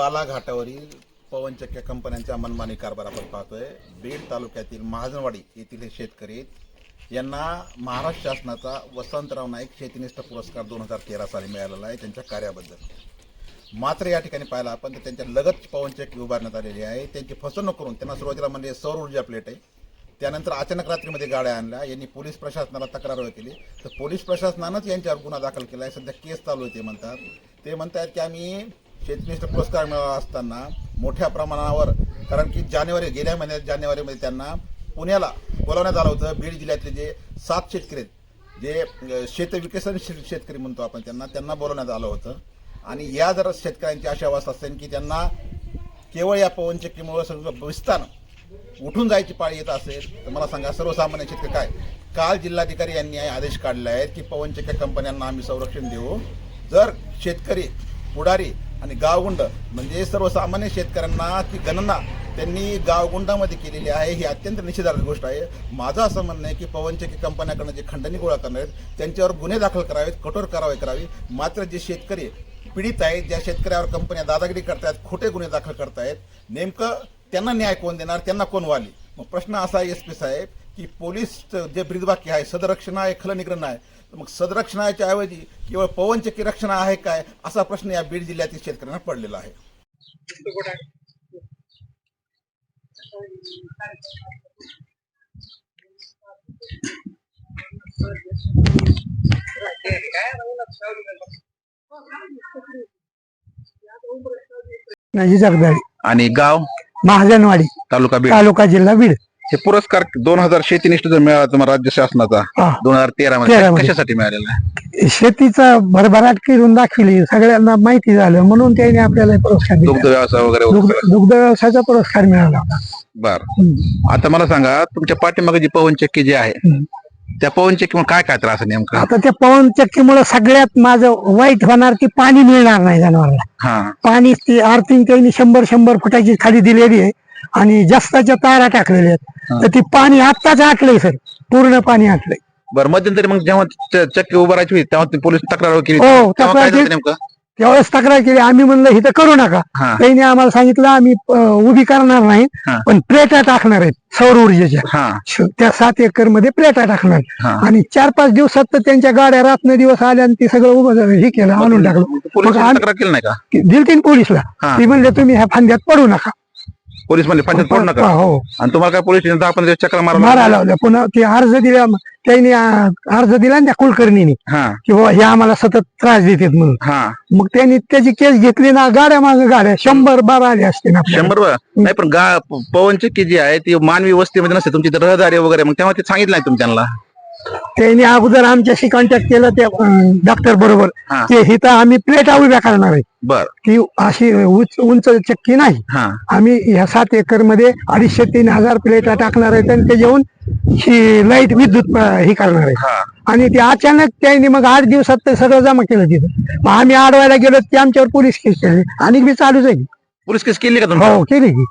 बालाघाटावरील पवनचक्क्या कंपन्यांच्या मनमानी कारभार आपण पाहतोय. बीड तालुक्यातील महाजनवाडी येथील हे शेतकरी यांना महाराष्ट्र शासनाचा वसंतराव नाईक शेतीनिष्ठ पुरस्कार दोन हजार तेरा साली मिळालेला आहे त्यांच्या कार्याबद्दल. मात्र या ठिकाणी पाहिला आपण तर त्यांच्या लगत पवनचक्की उभारण्यात आलेली आहे. त्यांची फसवणूक करून त्यांना सुरुवातीला म्हणजे सौर ऊर्जा प्लेट आहे. त्यानंतर अचानक रात्रीमध्ये गाड्या आणल्या. यांनी पोलीस प्रशासनाला तक्रार केली. तर पोलीस प्रशासनानंच यांच्यावर गुन्हा दाखल केला आहे. सध्या केस चालू आहे ते म्हणतात. ते म्हणतात की आम्ही शेतनिष्ठ पुरस्कार मिळाला असताना मोठ्या प्रमाणावर कारण की जानेवारी गेल्या महिन्यात जानेवारीमध्ये त्यांना पुण्याला बोलावण्यात आलं होतं बीड जिल्ह्यातले जे सात शेतकरी आहेत जे शेत विकसनशील शेतकरी म्हणतो आपण त्यांना त्यांना बोलवण्यात आलं होतं. आणि या जर शेतकऱ्यांची अशी अवस्था असेल की त्यांना केवळ या पवनचक्कीमुळे सर्व विस्तार उठून जायची पाळी येत असेल तर मला सांगा सर्वसामान्य शेतकरी काय? काल जिल्हाधिकारी यांनी आदेश काढले आहेत की पवनचक्क्या कंपन्यांना आम्ही संरक्षण देऊ. जर शेतकरी पुढारी आणि गावगुंड म्हणजे सर्वसामान्य शेतकऱ्यांना ती गणना त्यांनी गावगुंडामध्ये केलेली आहे ही अत्यंत निषेधार्थ गोष्ट आहे. माझं असं म्हणणं आहे की पवनचक्की कंपन्याकडनं जे खंडणी गोळा करणार आहेत त्यांच्यावर गुन्हे दाखल करावेत कठोर कारवाई करावी. मात्र जे शेतकरी पीडित आहेत ज्या शेतकऱ्यावर कंपन्या दादागिरी करतायत खोटे गुन्हे दाखल करतायत नेमकं त्यांना न्याय कोण देणार त्यांना कोण वाली? मग प्रश्न असा आहे एस पी साहेब की पोलीस जे ब्रीदवाक्य आहे सदरक्षण आहे खलनिग्रहण आहे. तर मग सदरक्षणाच्या ऐवजी केवळ पवनचक्की रक्षण आहे काय असा प्रश्न या बीड जिल्ह्यातील शेतकऱ्यांना पडलेला आहे. आणि गाव? महाजनवाडी. तालुका बीड. तालुका जिल्हा बीड. हे पुरस्कार दोन हजार शेतीनिष्ठ जो मिळाला तुम्हाला राज्य शासनाचा. हा. दोन हजार तेरा मध्ये. कशासाठी मिळालेला आहे? शेतीचा भरभराट करून दाखविली. सगळ्यांना माहिती झालं. म्हणून त्यांनी आपल्याला हे पुरस्कार दुग्ध दिला व्यवसाय वगैरे दुग्ध दुग्ध व्यवसायाचा पुरस्कार मिळाला होता. बर. हम्म. आता मला सांगा तुमच्या पाठीमागे जी पवनचक्की जी आहे हम्म. त्या पवनचक्कीमुळे काय काय त्रास आहे नेमका? आता त्या पवन चक्कीमुळे सगळ्यात माझं वाईट होणार की पाणी मिळणार नाही जनावरांना. हा. पाणी ती आर्थिंग त्यांनी शंभर शंभर फुटाची खाली दिलेली आहे. आणि जास्ताच्या तारा टाकलेल्या आहेत तर ती पाणी आत्ताच आटलंय सर. पूर्ण पाणी आटलंय. बर मध्यंतरी मग जेव्हा चक्की उभारायची होती तेव्हा तुम्ही पोलीस तक्रार केली हो, तेव्हा तक्रार झालं केली. नेमकं? त्यावेळेस तक्रार केली. आम्ही म्हणलं इथं करू नका. हा. त्यांनी आम्हाला सांगितलं आम्ही अं, उभी करणार नाही हा. पण प्लेटा टाकणार आहेत सौर ऊर्जेच्या. हा. श- त्या सात एकरमध्ये प्लेटा टाकणार. हा. आणि चार पाच दिवसात तर त्यांच्या गाड्या रात्र दिवस आल्या आणि ते सगळं उभं झालं, हे केलं आणून टाकलं. मग पोलीस मग आम्ही- तक्रार केली नाही का? दिलतीन पोलीसला. हा. ती म्हणले तुम्ही ह्या फांद्यात पडू नका. पोलीस म्हणले पंचायत पडू नका. हो आणि तुम्हाला काय पोलीस दहा पंधरा दिवस चक्र मारा मारा लावल्या पुन्हा ते अर्ज दिला त्यांनी अर्ज दिला ना त्या कुलकर्णीने. हा. की बाबा हे आम्हाला सतत त्रास देतात म्हणून. हा. मग त्यांनी त्याची केस घेतली ना गाड्या मागे गाड्या. शंभर बारा आले असते ना आपल्याला. शंभर नाही पण गा पवनचक्की जी आहे ती मानवी वस्तीमध्ये नसते. तुमची रहदारी वगैरे मग तेव्हा ते सांगितलं नाही तुम्ही त्यांना. त्यांनी अगोदर आमच्याशी कॉन्टॅक्ट केलं त्या डॉक्टर बरोबर. हा. ते हिथं आम्ही प्लेटा उभ्या करणार आहे. बर. ती अशी उंच उंच चक्की नाही. हा. आम्ही ह्या सात एकरमध्ये अडीचशे तीन हजार प्लेटा टाकणार आहेत आणि ते येऊन ही लाइट विद्युत अं, हे करणार आहे. हा. आणि ते अचानक त्यांनी मग आठ दिवसात ते सगळं जमा केलं तिथं. मग आम्ही अडवायला गेलो ते आमच्यावर पोलीस केस केली. आणि मी चालूच आहे. की. पोलीस केस केली का तुम्ही? हो केली की.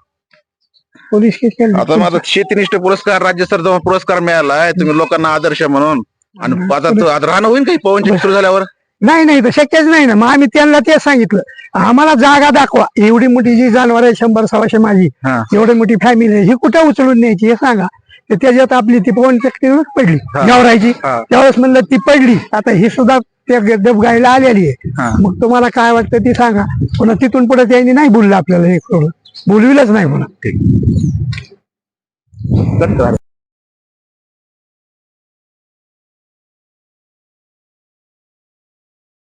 पोलीस केस आता माझा शेतीनिष्ठ पुरस्कार राज्य सरचा पुरस्कार मिळाला आहे तुम्ही लोकांना आदर्श म्हणून. आणि आता तो- आता राहणं होईल काही? पवनचक्की सुरू झाल्यावर? नाही नाही तर शक्यच नाही ना. मग आम्ही त्यांना ते सांगितलं. आम्हाला जागा दाखवा. एवढी मोठी जी जनावर आहे शंभर सव्वाशे माझी हा. एवढी मोठी फॅमिली आहे ही कुठं उचलून न्यायची हे सांगा. तर त्याच्यात आपली ती पवन चक्की पडली. हा. गवरायची हा. त्यावेळेस म्हणलं ती पडली. आता ही सुद्धा त्या दबगायला आलेली आहे. मग तुम्हाला काय वाटतं ती सांगा. पुन्हा तिथून पुढे त्यांनी नाही बोललं आपल्याला हे करून. बोलविलंच नाही म्हणा ते